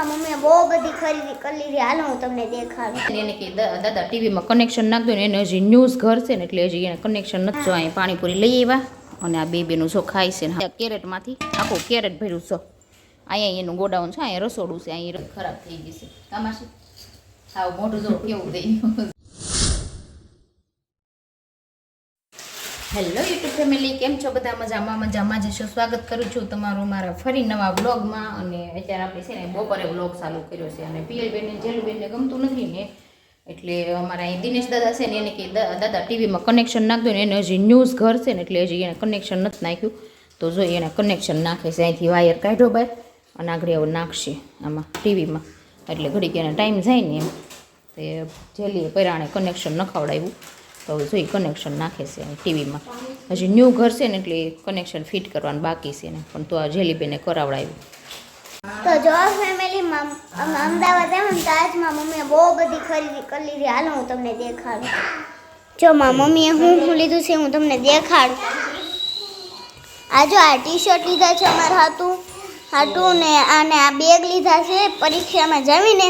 મારી મમ્મીએ બહુ બધી ખરીદી કરી લીધી. હાલો હું તમને દેખાડું. એને કે દાદા, ટીવીમાં કનેક્શન નાખ દો ને એને હજી ન્યૂઝ ઘર છે ને એટલે હજી એને કનેક્શન નથી. જો અહીં પાણીપુરી લઈ આવ્યા અને આ બે બેનું જો ખાય છે ને. કેરેટમાંથી, આખું કેરેટ ભર્યું છો. અહીંયા એનું ગોડાઉન છે, અહીંયા રસોડું છે, અહીં ખરાબ થઈ ગઈ છે. તમારે સાવ મોઢું જો કેવું થઈ હેલો યુટ્યુબ ફેમિલી, કેમ છો બધા? મજામાં મજામાં જશો સ્વાગત કરું છું તમારું મારા ફરી નવા બ્લોગમાં અને અત્યારે આપણે છે ને બપોરે બ્લોગ ચાલુ કર્યો છે અને પિયલબેનને જેલુબેનને ગમતું નથી ને, એટલે અમારા અહીં દિનેશ દાદા છે ને, એને કે દાદા ટીવીમાં કનેક્શન નાખ ને, એને હજી ન્યૂઝ ઘર છે ને, એટલે હજી એને કનેક્શન નથી નાખ્યું. તો જો એને કનેક્શન નાખે છે, અહીંથી વાયર કાઢો બહાર અને આગળ એવું નાખશે આમાં ટીવીમાં. એટલે ઘડીક એને ટાઈમ જાય ને એમ. તે જેલીએ પરાણે કનેક્શન નખાવડાવ્યું. તો હવે જોઈ કનેક્શન નાખે છે ટીવીમાં હજી ન્યૂ ઘર છે ને એટલે કનેક્શન ફિટ કરવાનું બાકી છે ને. પણ તો આ જેલીબેને કરાવડાવ્યું. તો જો ફેમિલીમાં અમે અમદાવાદ આવ્યા ને તો આજ મારી મમ્મીએ બહુ બધી ખરીદી કરી લીધી. હાલ હું તમને દેખાડું. જો માં મમ્મીએ હું શું લીધું છે હું તમને દેખાડું. આ જો આ ટી શર્ટ લીધા છે, અમારા હાટું. હાટું ને આને આ બેગ લીધા છે, પરીક્ષામાં જમીને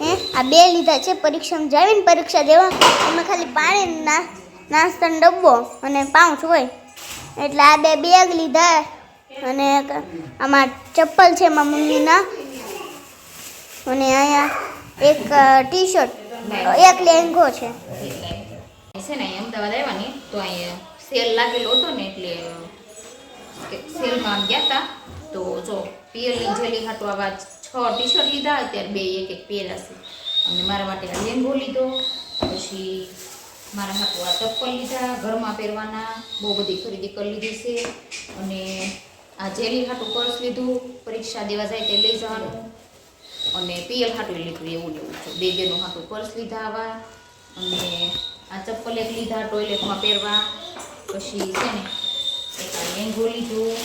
હે? આ બે લીધા છે, પરીક્ષામાં જાવીને પરીક્ષા દેવા. એમાં ખાલી પાણી ના નાસ્તાનો ડબ્બો અને પાઉચ હોય. એટલે આ બે બેગ લીધા. અને આમાં ચપ્પલ છે એમાં મમ્મીના. અને અહીંયા એક ટી શર્ટ એક લેંગો છે. છે ને અમદાવાદ આવ્યા તો અહીંયા સેલ લાગેલો હતો ને એટલે સેલમાં ગયા હતા તો જો, પિયરની જેલી હાટું આવા છ ટી શર્ટ લીધા, અત્યારે બે એક એક પહેર્યા છે. અને મારા માટે આ લેંગો લીધો, પછી મારા હાથું આ ચપ્પલ લીધા, ઘરમાં પહેરવાના, બહુ બધી ખરીદી કરી લીધી છે. અને આ જેલી હાટું પર્સ લીધું, પરીક્ષા દેવા જાય તે લઈ જવાનું. અને પીએલ હાટું લીધું, એવું લેવું છે. બે બેનું હાટું પર્સ લીધા આવા. અને આ ચપ્પલ એક લીધા, ટોયલેટમાં પહેરવા. પછી છે ને, એક આ લેંગો લીધું.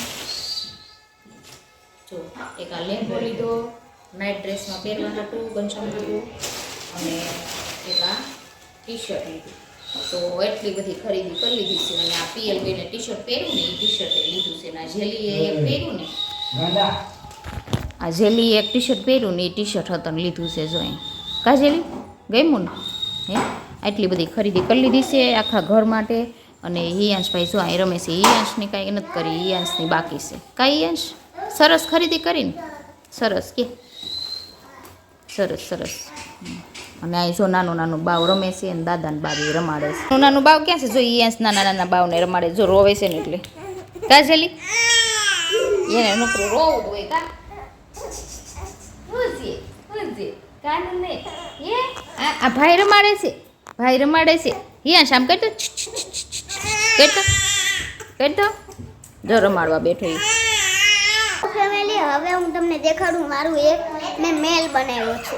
જો એક આ લેમ્પો લીધો નાઇટ ડ્રેસમાં પહેરવા હતું ગંછમ હતું અને એક આ ટી શર્ટ લીધું. તો એટલી બધી ખરીદી કરી લીધી છે અને આ પીએલ બેને ટી શર્ટ પહેર્યું ને એ ટી શર્ટ લીધું છે અને આ જેલી એક પહેર્યું ને. આ જેલી એક ટી શર્ટ પહેર્યું ને એ ટી શર્ટ હતું લીધું છે જો અહીં. કા જેલી? ગમ્યું ને? હે? આટલી બધી ખરીદી કરી લીધી છે આખા ઘર માટે. અને હિયાંશ ભાઈ જો અહીં રમે છે હિયાંશની કાંઈ નથી કરી હિયાંશની બાકી છે. કાંઈ હિયાંશ? સરસ ખરીદી કરીને સરસ કે સરસ સરસ અને અહીં જો નાનું નાનું બાવ રમે છે અને દાદાને બાવી રમાડે છે નાનું નાનું બાવ ક્યાં છે જો એ નાના નાના બાવને રમાડે જો રોવે છે ને એટલે કાજેલી એને નોકરું રોવું હોય કા. એ, આ ભાઈ રમાડે છે ભાઈ રમાડે છે હિયા શામ કરતો. કરતો કરતો જો રમાડવા બેઠો ઈ. ફેમિલી હવે હું તમને દેખાડું મારું એક મેં મેલ બનાવ્યો છે.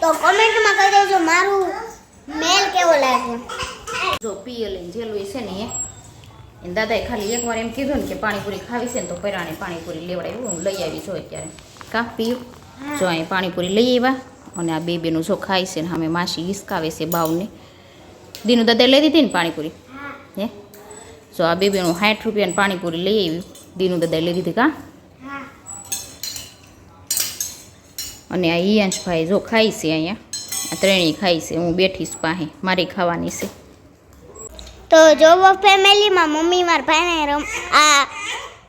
તો કોમેન્ટમાં કહી દેજો મારું મેલ કેવો લાગ્યો? જો પીએલ જેલું છે ને એ. દાદાએ ખાલી એકવાર એમ કીધું ને કે પાણીપુરી ખાવી છે ને તો પરાણે પાણીપુરી લેવડાવી. હું લઈ આવી છું અત્યારે. કા પીયું? જો અહીં પાણીપુરી લઈ આવ્યા. અને આ બે બેનું જો ખાય છે ને અમે માસી હિસકાવે છે બાવને દીનું દાદા લઈ દીધી ને પાણીપુરી? હે? જો આ બેબીનું સાઠ રૂપિયાની પાણીપુરી લઈ આવી. દીનું દાદા લઈ દીધી કા? અને આ ઈયાંશભાઈ જો ખાય છે અહીંયા. આ ત્રણેય ખાય છે. હું બેઠીશ પાસે. મારી ખાવાની છે. તો જોવો ફેમિલીમાં મમ્મી મારા ભાઈને રમ, આ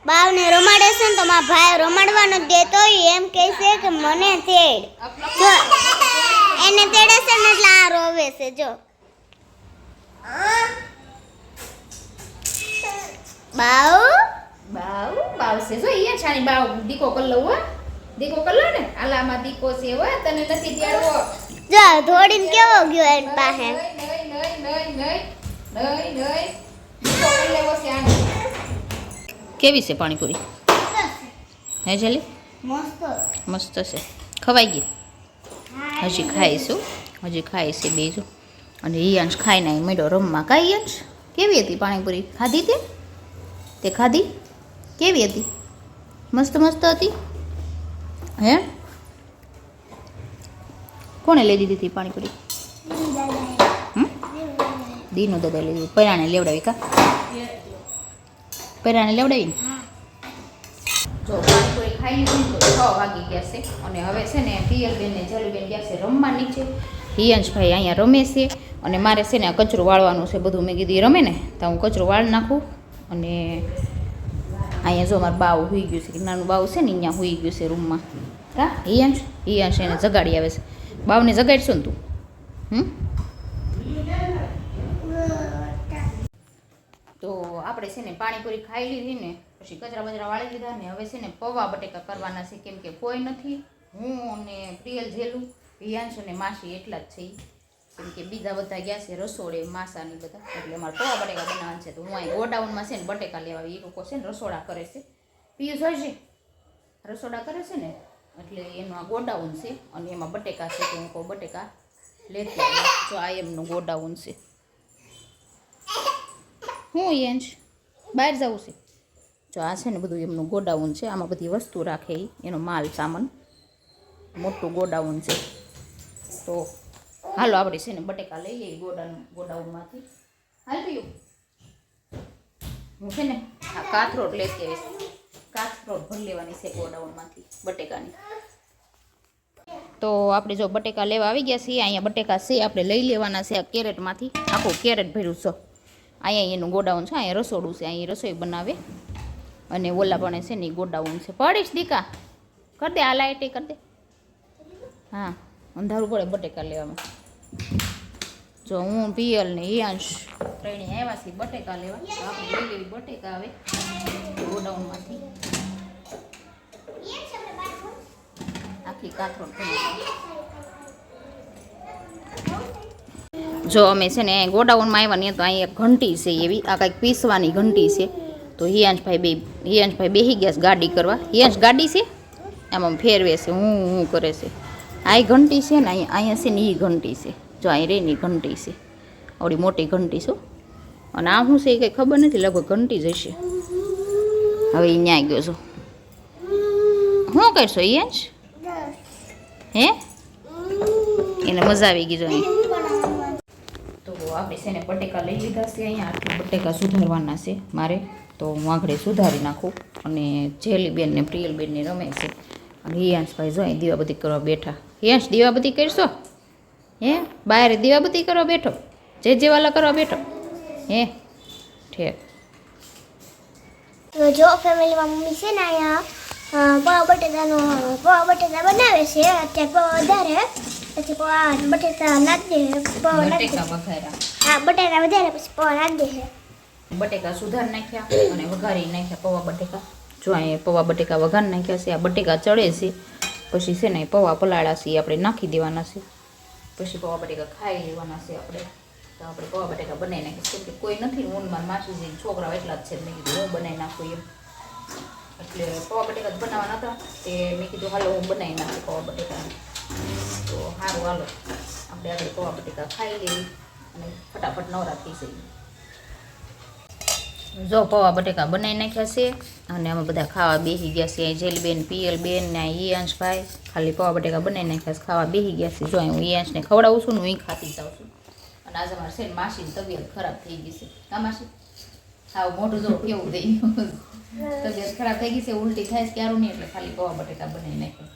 બાવને રમાડે છે ને તો મારા ભાઈ રમાડવા નથી દેતો. એમ કહે છે કે મને તેડ. જો, એને તેડે છે ને એટલે આ રોવે છે. જો. બાવ બાવ બાવ છે જો અહીંયા છાની બાવ દીકો કર લઉં હો. દીકો કર લો ને. આલામાં દીકો છે હો. તને નથી ત્યારવો જો ધોડીને કેવો ગયો એની પાસે? નઈ નઈ નઈ નઈ નઈ નઈ દીકો કર લેવો છે આને. કેવી છે પાણીપુરી? હે જલી? મસ્ત. મસ્ત છે. ખવાઈ ગઈ? હજી ખાઈશું. હજી ખાઈશું છે બીજું. અને એ અંશ ખાઈને અહીં મેળો રમવા. કાંઈ અંશ કેવી હતી પાણીપુરી? ખાધી તે? તે ખાધી? કેવી હતી? મસ્ત મસ્ત હતી? હે? કોણે લઈ દીધી હતી પાણીપુરી? દીનો દાદા લઈ દીધી. પરાણે લેવડાવી કા? પૈરાને લેવડાવીને? જો, પાણીપુરી ખાઈ લીધી તો છ વાગી ગયા છે. અને હવે છે ને પિયલબેન ને જલુબેન ગયા છે રમવા નીચે. હિયાંશભાઈ અહીંયા રમે છે અને મારે છે ને આ કચરો વાળવાનું છે બધું. મેં કીધું રમે ને? તો હું કચરો વાળ નાખું અને અહીંયા જો મારું બાવ હુઈ ગયું છે. નાનું બાવ છે ને અહીંયા હુઈ ગયું છે રૂમમાં. હા હિયાંશ? હિયાંશ એને જગાડી આવે છે. બાવને જગાડશો ને તું? હમ? તો આપણે છે ને પાણીપુરી ખાઈ લીધી ને, પછી કચરા બચરા વાળી લીધા ને, હવે છે ને પૌવા બટેકા કરવાના છે. કેમ કે કોઈ નથી. હું અને પ્રિયલ જેલું. રિયાંશ અને માસી એટલા જ છે. કેમ કે બીજા બધા ગયા છે રસોડે માસાની બધા. એટલે અમારે પૌવા બટેકા બનાવવાના છે. તો હું અહીં ગોડાઉનમાં છે ને બટેકા લેવા. એ લોકો છે ને રસોડા કરે છે. પિયુષ હશે રસોડા કરે છે ને? એટલે એનું આ ગોડાઉન છે અને એમાં બટેકા છે તો હું કહું બટેકા લેતી. જો આ એમનું ગોડાઉન છે. હું યંશ બહાર જવું છે. જો આ છે ને બધું એમનું ગોડાઉન છે. આમાં બધી વસ્તુ રાખે એનો માલ, સામાન. મોટું ગોડાઉન છે. તો હાલો, આપણે છે ને બટેકા લઈ લઈએ ગોડાઉન, ગોડાઉનમાંથી. હાલ પીયું હું છે ને કાથરોટ લેતી આવીશ. કાથરોટ ભરી લેવાની છે ગોડાઉનમાંથી, બટેકાની. તો આપણે જો બટેકા લેવા આવી ગયા છીએ, અહીંયા બટેકા છે, આપણે લઈ લેવાના છે આ કેરેટમાંથી. આખું કેરેટ ભર્યું છે. અહીંયા એનું ગોડાઉન છે, અહીંયા રસોડું છે, અહીંયા રસોઈ બનાવે. અને ઓલા પણ છે ને ગોડાઉન છે. પડીશ દીકા. કર દે, આ લાઇટે કર દે. હા. અંધારું પડે બટેકા લેવામાં. જો હું પિયલ ને હિયાંશ ત્રણે આવ્યા બટેકા લેવા. આપણે લઈ બટેકા આવે ગોડાઉનમાંથી. આખી કાથરો જો અમે છે ને ગોડાઉનમાં આવ્યા ને તો અહીં એક ઘંટી છે એવી. આ કાંઈક પીસવાની ઘંટી છે. તો હિયાંશભાઈ બે, હિયાંશભાઈ બેસી ગયા ગાડી કરવા. હિયાંશ ગાડી છે? આમાં ફેરવે છે, હું હું કરે છે. આ ઘંટી છે ને અહીંયા અહીંયા છે ને એ ઘંટી છે. જો અહીં રેની ઘંટી છે. આવડી મોટી ઘંટી છે અને આ શું છે એ કંઈ ખબર નથી, લગભગ ઘંટી જશે હવે એ ન્યાય ગયો છો શું કરશો હિયાંશ હે? એને મજા આવી ગઈ જો અહીં. તો આપણે છે ને બટેકા લઈ લીધા છે અહીંયા. આટલા બટેકા સુધારવાના છે મારે. તો હું આગળ સુધારી નાખું અને જેલી ને પ્રિયલ બેનને રમે છે. અને હિયાંશભાઈ જો અહીં દીવાબત્તી કરવા બેઠા. હિયાંશ દીવાબત્તી કરશો? હે? બહાર દીવાબત્તી કરવા બેઠો? જે જેવાલા કરવા બેઠો? હે? ઠેક. તો જો ફેમિલીમાં મમ્મી છે ને અહીંયા પવા પૌવા બટેટાનો પૌવા બટેટા બનાવે છે. અત્યારે પવા વધારે. પછી પવા બટેટા નાખી દે પવા નાખી હા બટેટા વધારે પછી પવા નાખી દે બટેકા સુધાર નાખ્યા અને વઘારી નાખ્યા પૌવા બટેકા. જો અહીંયા પૌવા બટેકા વઘાર નાખ્યા છે, આ બટેકા ચડે છે, પછી છે ને પૌવા પલાળા છે આપણે નાખી દેવાના છે. પછી પૌવા બટેકા ખાઈ લેવાના છે આપણે. તો આપણે પૌવા બટેકા બનાવી નાખીશું કે કોઈ નથી ઊનમાં માસીજી છોકરાઓ એટલા જ છે, મેં કીધું હું બનાવી નાખું એમ. એટલે પૌવા બટેકા જ બનાવવાના હતા, તે મેં કીધું હાલો હું બનાવી નાખું પૌવા બટેકા. તો સારું હાલો, આપણે આગળ પૌવા બટેકા ખાઈ લેવી અને ફટાફટ નવરા થઈ જઈએ જો પૌવા બટેકા બનાવી નાખ્યા છે અને અમે બધા ખાવા બેસી ગયા છે. જેલબેન, પિયલબેન ને ઈયાંશભાઈ ખાલી પૌવા બટેકા બનાવી નાખ્યા છે, ખાવા બેસી ગયા છે. જો હું ઈયાંશને ખવડાવું છું ને હું ખાતી જાઉં છું. અને આજે અમારે છે માસીની તબિયત ખરાબ થઈ ગઈ છે. કા માસી? સાવ મોઢું જો કેવું થઈ તબિયત ખરાબ થઈ ગઈ છે, ઉલટી થાય ક્યારું નહીં, એટલે ખાલી પૌવા બટેકા બનાવી નાખ્યા.